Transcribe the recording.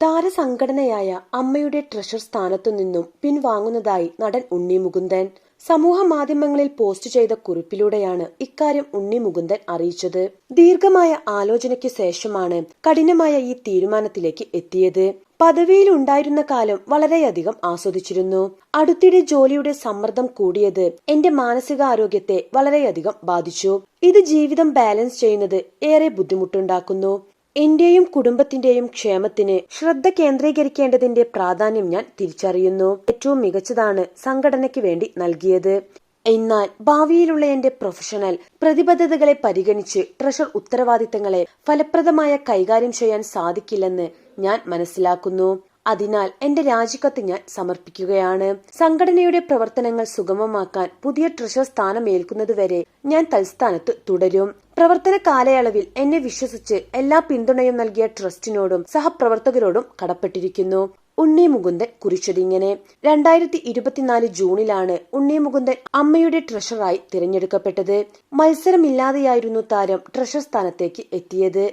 താരസംഘടനയായ അമ്മയുടെ ട്രഷർ സ്ഥാനത്തു നിന്നും പിൻവാങ്ങുന്നതായി നടൻ ഉണ്ണി മുകുന്ദൻ. സമൂഹ മാധ്യമങ്ങളിൽ പോസ്റ്റ് ചെയ്ത കുറിപ്പിലൂടെയാണ് ഇക്കാര്യം ഉണ്ണി മുകുന്ദൻ അറിയിച്ചത്. ദീർഘമായ ആലോചനയ്ക്ക് ശേഷമാണ് കഠിനമായ ഈ തീരുമാനത്തിലേക്ക് എത്തിയത്. പദവിയിൽ ഉണ്ടായിരുന്ന കാലം വളരെയധികം ആസ്വദിച്ചിരുന്നു. അടുത്തിടെ ജോലിയുടെ സമ്മർദ്ദം കൂടിയത് എന്റെ മാനസികാരോഗ്യത്തെ വളരെയധികം ബാധിച്ചു. ഇത് ജീവിതം ബാലൻസ് ചെയ്യുന്നത് ഏറെ ബുദ്ധിമുട്ടുണ്ടാക്കുന്നു. എന്റെയും കുടുംബത്തിന്റെയും ക്ഷേമത്തിന് ശ്രദ്ധ കേന്ദ്രീകരിക്കേണ്ടതിന്റെ പ്രാധാന്യം ഞാൻ തിരിച്ചറിയുന്നു. ഏറ്റവും മികച്ചതാണ് സംഘടനയ്ക്ക് വേണ്ടി നൽകിയത്. എന്നാൽ ഭാവിയിലുള്ള എന്റെ പ്രൊഫഷണൽ പ്രതിബദ്ധതകളെ പരിഗണിച്ച് ട്രഷർ ഉത്തരവാദിത്തങ്ങളെ ഫലപ്രദമായ കൈകാര്യം ചെയ്യാൻ സാധിക്കില്ലെന്ന് ഞാൻ മനസ്സിലാക്കുന്നു. അതിനാൽ എന്റെ രാജിക്കത്ത് ഞാൻ സമർപ്പിക്കുകയാണ്. സംഘടനയുടെ പ്രവർത്തനങ്ങൾ സുഗമമാക്കാൻ പുതിയ ട്രഷർ സ്ഥാനമേൽക്കുന്നതുവരെ ഞാൻ തൽസ്ഥാനത്ത് തുടരും. പ്രവർത്തന കാലയളവിൽ എന്നെ വിശ്വസിച്ച് എല്ലാ പിന്തുണയും നൽകിയ ട്രസ്റ്റിനോടും സഹപ്രവർത്തകരോടും കടപ്പെട്ടിരിക്കുന്നു. ഉണ്ണി മുകുന്ദൻ കുറിച്ചതിങ്ങനെ രണ്ടായിരത്തി ഇരുപത്തിനാല് ജൂണിലാണ് ഉണ്ണി മുകുന്ദൻ അമ്മയുടെ ട്രഷറായി തിരഞ്ഞെടുക്കപ്പെട്ടത്. മത്സരമില്ലാതെയായിരുന്നു താരം ട്രഷർ സ്ഥാനത്തേക്ക് എത്തിയത്.